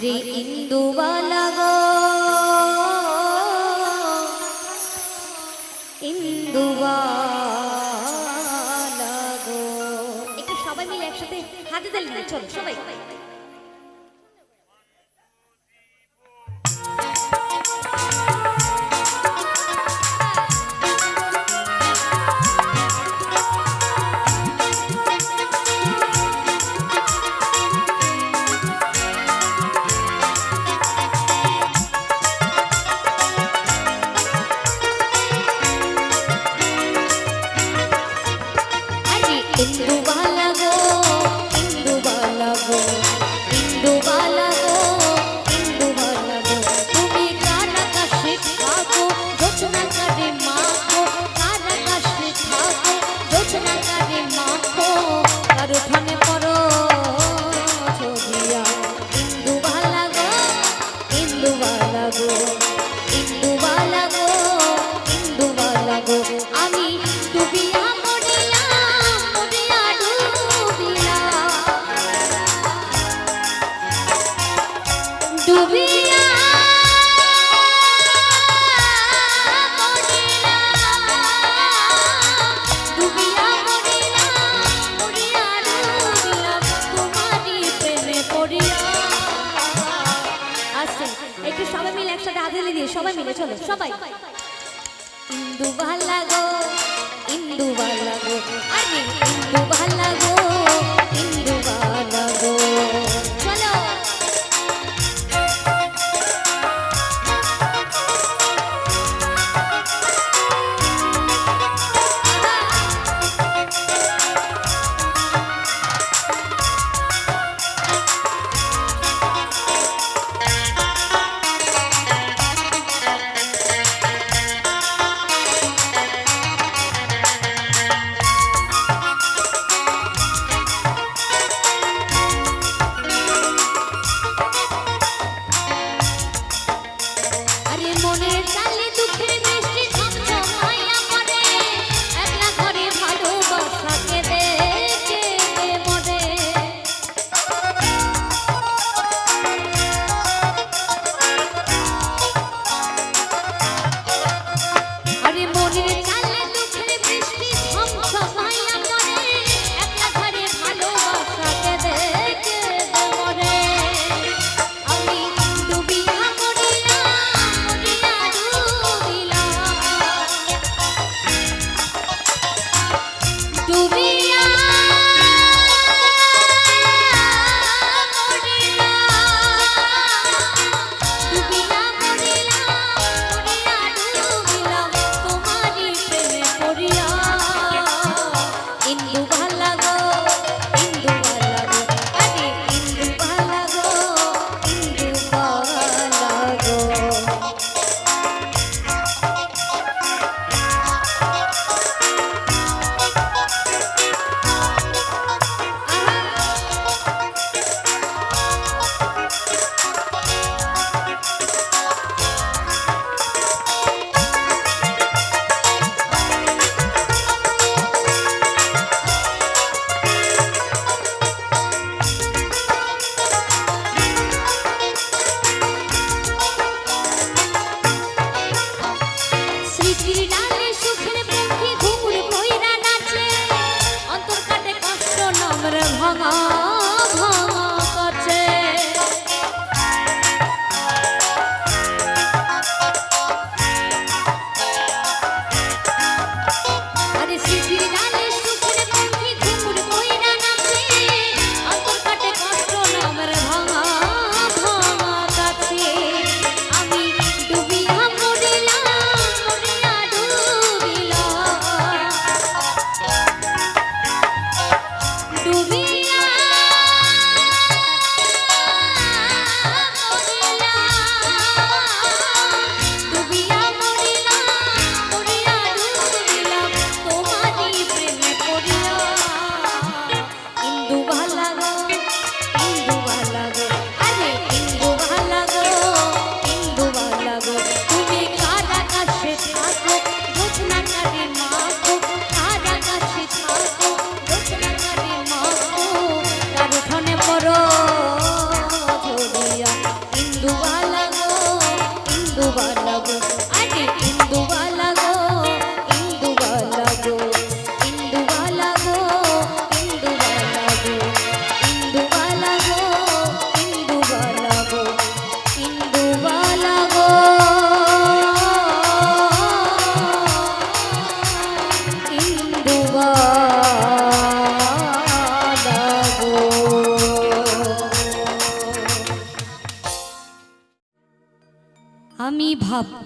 আরে ইন্দুবালা গো। ইন্দুবালা গো। একটু সবাই মিলে একসাথে হাতে তালি না চলো সবাই। একটু সবাই মিলে একসাথে হাতে দিয়ে সবাই মিলে চলো, সবাই। ইন্দু ভালো গো ইন্দু ভালো লাগো আরে ইন্দু ভালো গো, ইন্দু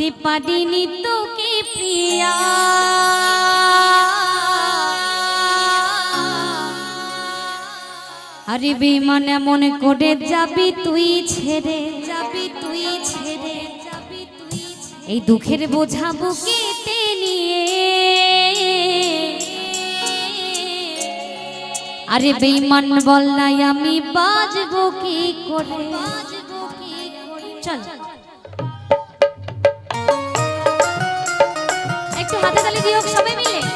ভাবতে পারিনি তোকে প্রিয়া। আরে বেমান এমন করে যাবি তুই ছেড়ে যাবি তুই ছেড়ে যাবি তুই এই দুঃখের বোঝা বুকেতে নিয়ে। আরে বেঈমান বল নাই আমি বাজবো কি করে? বাজবো কি করে? চল। হাতে তালি দিও সবাই মিলে।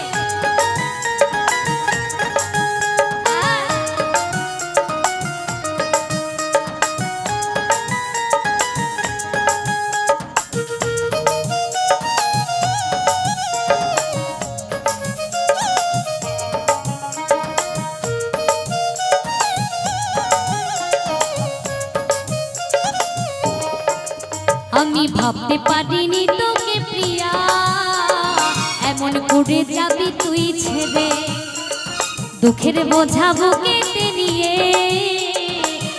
দুঃখের বোঝা বুকেতে নিয়ে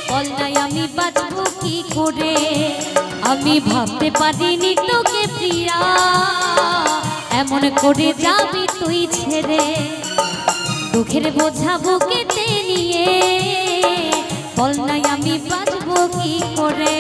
বলনায় আমি বাঁচবো কি করে? আমি ভাবতে পারিনি তোকে প্রিয়া, এমন করে যাবি তুই ছেড়ে। দুঃখের বোঝা বুকেতে নিয়ে বলনায় আমি বাঁচবো কি করে?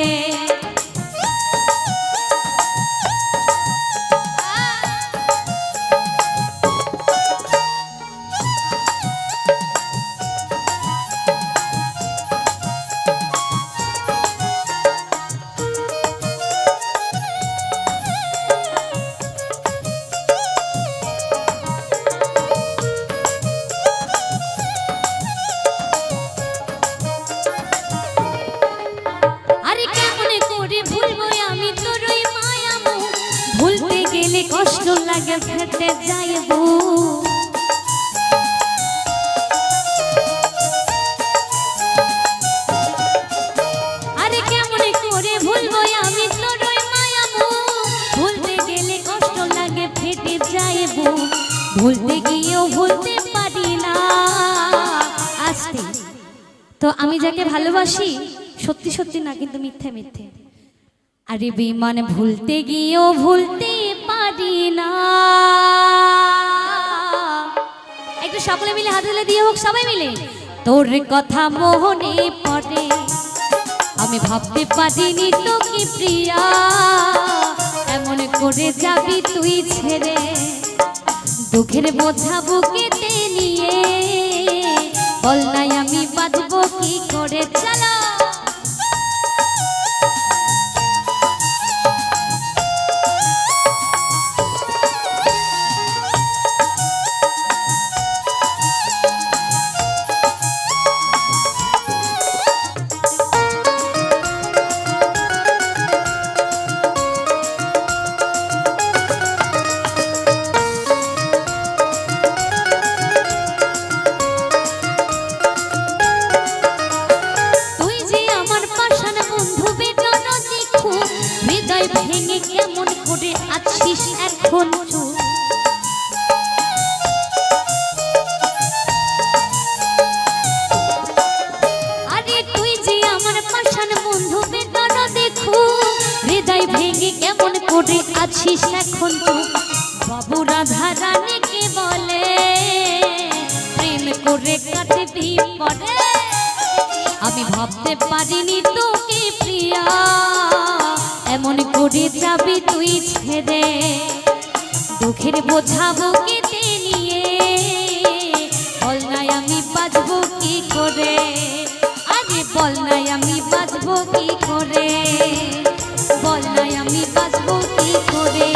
ভালোবাসি? সত্যি সত্যি না, কিন্তু মিথ্যে মিথ্যে। আরে বিমান ভুলতে গিয়েও ভুলতে পারি না। একটু সকলে মিলে হাত তুলে দিয়ে হোক, সবাই মিলে। তোর কথা মোহনে পড়ে। আমি ভাবতে পারিনি তোকে, প্রিয়া। এমন করে যাবি তুই ছেড়ে। দুঃখের বোঝা বুকেতে নিয়ে। বল নাই ভেঙে কেমন করে আছিস এখন চুপ তুই কেমন করে আছিস এখন চুপ বাবু রাধা রানীকে বলে? প্রেম করে কাটবি পরে? আমি ভাবতে পারিনি তোকে প্রিয়া। দূরে যাবি তুই ছেড়ে দুঃখের বোঝাবো কেটে নিয়ে। বল নাই আমি বাঁচবো কি করে? আরে বল নাই আমি বাঁচবো কি করে? বল নাই আমি বাঁচবো কি করে?